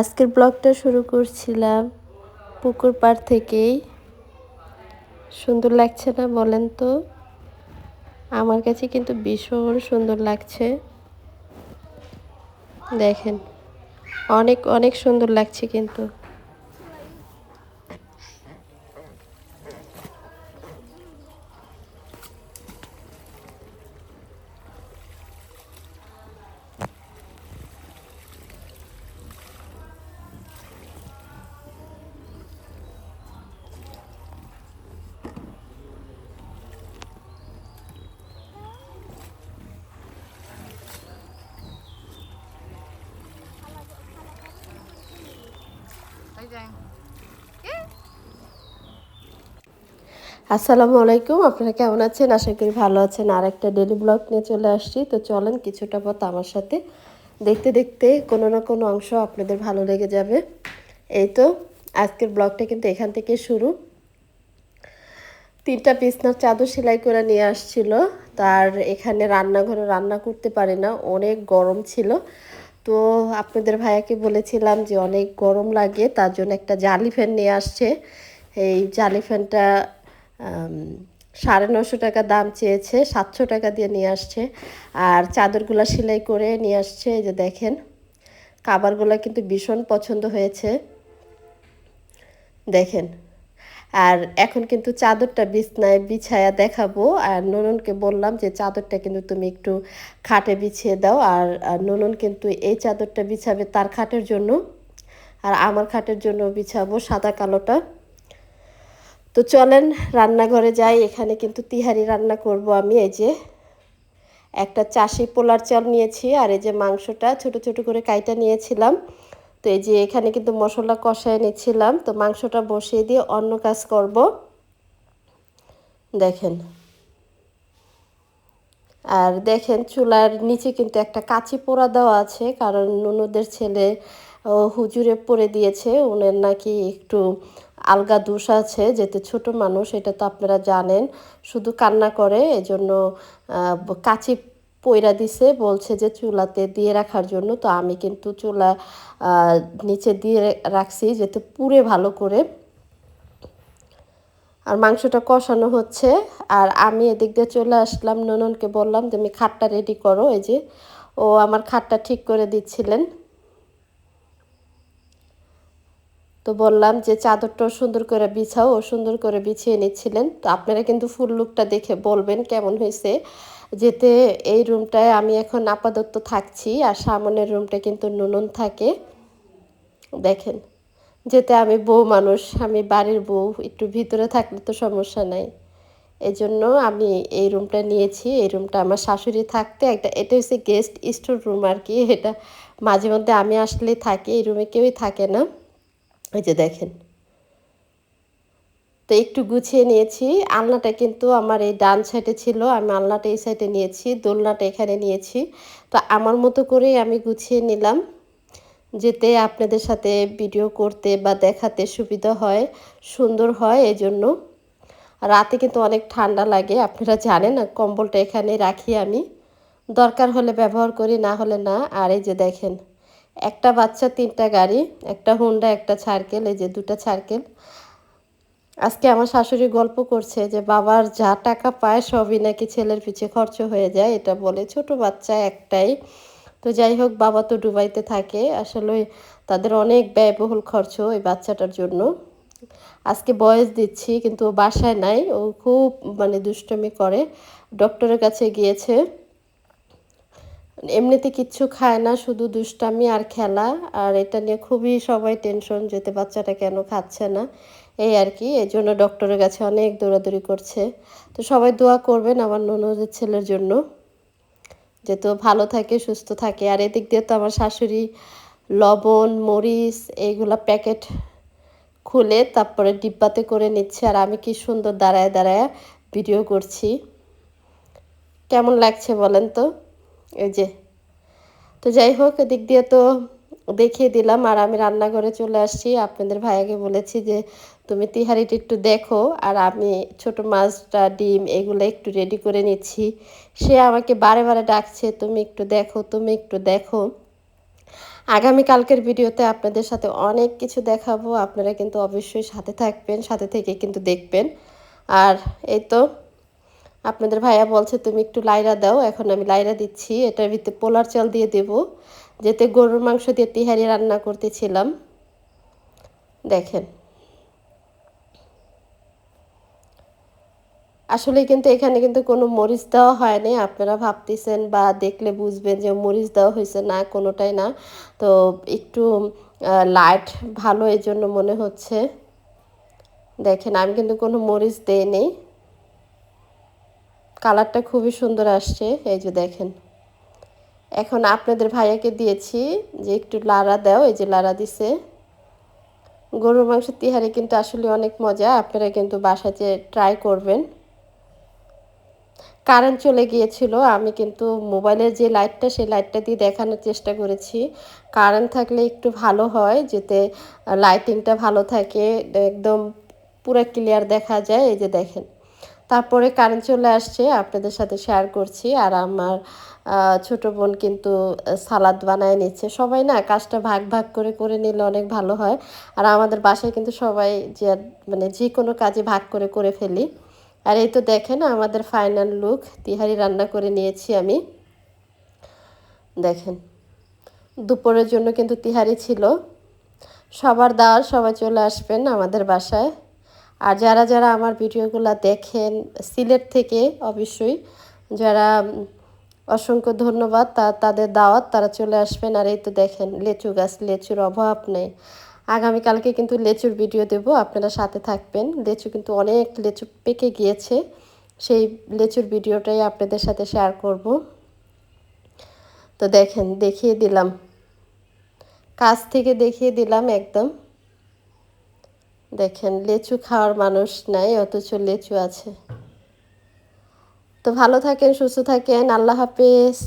আজকের ব্লগটা শুরু করছিলাম পুকুর পাড় থেকেই। সুন্দর লাগছে না বলেন তো? আমার কাছে কিন্তু ভীষণ সুন্দর লাগছে। দেখেন, অনেক অনেক সুন্দর লাগছে কিন্তু। আসসালামু আলাইকুম, আপনারা কেমন আছেন? আশা করি ভালো আছেন। আর একটা ডেলি ব্লগ নিয়ে চলে আসছি। তো চলেন কিছুটা পথ আমার সাথে। দেখতে দেখতে কোনো না কোনো অংশ আপনাদের ভালো লেগে যাবে। এই তো, আজকের ব্লগটা কিন্তু এখান থেকে শুরু। তিনটা বিছনার চাদর সেলাই করে নিয়ে আসছিল। তার এখানে রান্নাঘরে রান্না করতে পারে না। অনেক গরম ছিল। তো আপনাদের ভাইয়াকে বলেছিলাম যে অনেক গরম লাগে, তার জন্য একটা জালি ফ্যান নিয়ে আসছে। এই জালি ফ্যানটা সাড়ে নশো টাকা দাম চেয়েছে, সাতশো টাকা দিয়ে নিয়ে আসছে। আর চাদরগুলো সেলাই করে নিয়ে আসছে, এই যে দেখেন, কাবারগুলো কিন্তু ভীষণ পছন্দ হয়েছে। দেখেন আর এখন কিন্তু চাদরটা বিছনায় বিছায়া দেখাবো। আর নননকে বললাম যে, চাদরটা কিন্তু তুমি একটু খাটে বিছিয়ে দাও। আর ননন কিন্তু এই চাদরটা বিছাবে তার খাটের জন্য। আর আমার খাটের জন্য বিছাবো সাদা কালোটা। তো চলেন রান্নাঘরে যাই। এখানে কিন্তু তিহারি রান্না করব আমি। এই যে একটা চাষি পোলার চাল নিয়েছি। আর এই যে মাংসটা ছোট ছোট করে কাইটা নিয়েছিলাম। তো এই যে এখানে কিন্তু মশলা কষায় নিচ্ছিলাম, তো মাংসটা বসিয়ে দিয়ে অন্য কাজ করব। দেখেন। আর দেখেন চুলার নিচে কিন্তু একটা কাঁচি পোড়া দেওয়া আছে, কারণ নুনুদের ছেলে হুজুরে পরে দিয়েছে ওনার নাকি একটু আলগা দোষ আছে যেতে ছোট মানুষ, এটা তো আপনারা জানেন। শুধু কান্না করে, এজন্য কাচি পয়রা দিছে, বলছে যে চুলাতে দিয়ে রাখার জন্য। তো আমি কিন্তু চুলা নিচে দিয়ে রাখছি যেতে পুরে ভালো করে। আর মাংসটা কষানো হচ্ছে। আর আমি এদিক দিয়ে চলে আসলাম, নননকে বললাম তুমি খাটটা রেডি করো। এই যে ও আমার খাটটা ঠিক করে দিচ্ছিলেন। তো বললাম যে চাদরটাও সুন্দর করে বিছাও ও সুন্দর করে বিছিয়ে নিচ্ছিলেন। তো আপনারা কিন্তু ফুল লুকটা দেখে বলবেন কেমন হয়েছে। যেতে এই রুমটায় আমি এখন আপাতত থাকছি আর সামনের রুমটা কিন্তু নুনন থাকে। দেখেন, যেতে আমি বউ মানুষ, আমি বাড়ির বউ, একটু ভিতরে থাকলে তো সমস্যা নাই। এই জন্য আমি এই রুমটা নিয়েছি, এই রুমটা আমার শাশুড়ি থাকতে একটা, এটা হচ্ছে গেস্ট স্টোর রুম আর কি, এটা মাঝে মধ্যে আমি আসলেই থাকি, এই রুমে কেউই থাকে না। এই যে দেখেন তো একটু গুছিয়ে নিয়েছি। আলনাটা কিন্তু আমার এই ডান সাইডে ছিল, আমি আলনাটা এই সাইডে নিয়েছি, দোলনাটা এখানে নিয়েছি। তো আমার মতো করেই আমি গুছিয়ে নিলাম, যেতে আপনাদের সাথে ভিডিও করতে বা দেখাতে সুবিধা হয়, সুন্দর হয় এই জন্য রাতে কিন্তু অনেক ঠান্ডা লাগে, আপনারা জানেন কম্বলটা এখানে রাখি আমি। দরকার হলে ব্যবহার করি, না হলে না। আর এই যে দেখেন, একটা বাচ্চা, তিনটা গাড়ি, একটা হুন্ডা, একটা ছাড়কেল এই যে দুটা ছাড়কেল আজকে আমার শাশুড়ি গল্প করছে যে বাবার যা টাকা পায় সবই নাকি ছেলের পিছিয়ে খরচ হয়ে যায়, এটা বলে ছোট বাচ্চা একটাই। তো যাই হোক, বাবা তো ডুবাইতে থাকে, আসলে তাদের অনেক ব্যয়বহুল খরচ ওই বাচ্চাটার জন্য। আজকে বয়স দিচ্ছি, কিন্তু ও বাসায় নাই, ও খুব মানে দুষ্টমি করে, ডক্টরের কাছে গিয়েছে। এমনিতে কিচ্ছু খায় না, শুধু দুষ্টামি আর খেলা, আর এটা নিয়ে খুবই সবাই টেনশন যেতে বাচ্চাটা কেন খাচ্ছে না। এই আর কি, এই জন্য ডক্টরের কাছে অনেক দৌড়াদৌড়ি করছে। তো সবাই দোয়া করবেন আমার ননদের ছেলের জন্য যেহেতু ভালো থাকে, সুস্থ থাকে। আর এদিক দিয়ে তো আমার শাশুড়ি লবণ, মরিচ এইগুলো প্যাকেট খুলে তারপরে ডিব্বাতে করে নিচ্ছে। আর আমি কি সুন্দর দাঁড়ায় দাঁড়ায় ভিডিও করছি। কেমন লাগছে বলেন তো? এই যে। তো যাই হোক, এদিক দিয়ে তো দেখিয়ে দিলাম। আর আমি রান্নাঘরে চলে আসছি। আপনাদের ভাইয়াকে বলেছি যে তুমি তিহারিটা একটু দেখো, আর আমি ছোট মাছটা, ডিম এগুলো একটু রেডি করে নিচ্ছি। সে আমাকে বারে বারে ডাকছে, তুমি একটু দেখো, তুমি একটু দেখো। আগামীকালকের ভিডিওতে আপনাদের সাথে অনেক কিছু দেখাবো। আপনারা কিন্তু অবশ্যই সাথে থাকবেন, সাথে থেকে কিন্তু দেখবেন। আর এই তো, আপনাদের ভাইয়া বলছে, তুমি একটু লাইরা দাও, এখন আমি লাইরা দিচ্ছি। এটার ভিতরে পোলার চাল দিয়ে দেব, যেতে গরুর মাংস দিয়ে তিহারি রান্না করতেছিলাম। দেখেন। আসলে কিন্তু এখানে কিন্তু কোনো মরিচ দেওয়া হয়নি আপনারা ভাবতেছেন বা দেখলে বুঝবেন যে মরিচ দেওয়া হয়েছে না, কোনোটাই না। তো একটু লাইট ভালো এই জন্য মনে হচ্ছে। দেখেন, আমি কিন্তু কোনো মরিচ দেইনি কালারটা খুবই সুন্দর আসছে, এই যে দেখেন। এখন আপনাদের ভাইয়াকে দিয়েছি যে একটু লাড়া দাও, এই যে লাড়া দিছে। গরুর মাংস তিহারে কিন্তু আসলে অনেক মজা, আপনারা কিন্তু বাসাতে ট্রাই করবেন। কারেন্ট চলে গিয়েছিল। আমি কিন্তু মোবাইলের যে লাইটটা, সেই লাইটটা দিয়ে দেখানোর চেষ্টা করেছি। কারেন্ট থাকলে একটু ভালো হয়, যেতে লাইটিংটা ভালো থাকে, একদম পুরো ক্লিয়ার দেখা যায়। এই যে দেখেন, তারপরে কারেন্ট চলে আসছে, আপনাদের সাথে শেয়ার করছি। আর আমার ছোট বোন কিন্তু সালাদ বানায় নিচ্ছে। সবাই না কাজটা ভাগ ভাগ করে করে নিলে অনেক ভালো হয়। আর আমাদের বাসায় কিন্তু সবাই যে মানে যে কোনো কাজে ভাগ করে করে ফেলি। আর এই তো দেখেন আমাদের ফাইনাল লুক তিহারি রান্না করে নিয়েছি আমি। দেখেন, দুপুরের জন্য কিন্তু তিহারি ছিল। সবার দাওয়ার সবাই চলে আসবেন আমাদের বাসায়। আর যারা যারা আমার ভিডিওগুলো দেখেন, সিলেট থেকে অবশ্যই যারা, অসংখ্য ধন্যবাদ তা, তাদের দাওয়াত, তারা চলে আসবেন। আর এই তো দেখেন, লেচু গাছ, লেচুর অভাব নেই। আগামীকালকে কিন্তু লেচুর ভিডিও দেব, আপনারা সাথে থাকবেন। লেচু কিন্তু অনেক লেচু পেকে গিয়েছে, সেই লেচুর ভিডিওটাই আপনাদের সাথে শেয়ার করব। তো দেখেন, দেখিয়ে দিলাম। কাছ থেকে দেখিয়ে দিলাম একদম। দেখেন, লেচু খাওয়ার মানুষ নাই, অথচ লেচু আছে। তো ভালো থাকেন, সুস্থ থাকেন, আল্লাহ হাফেজ।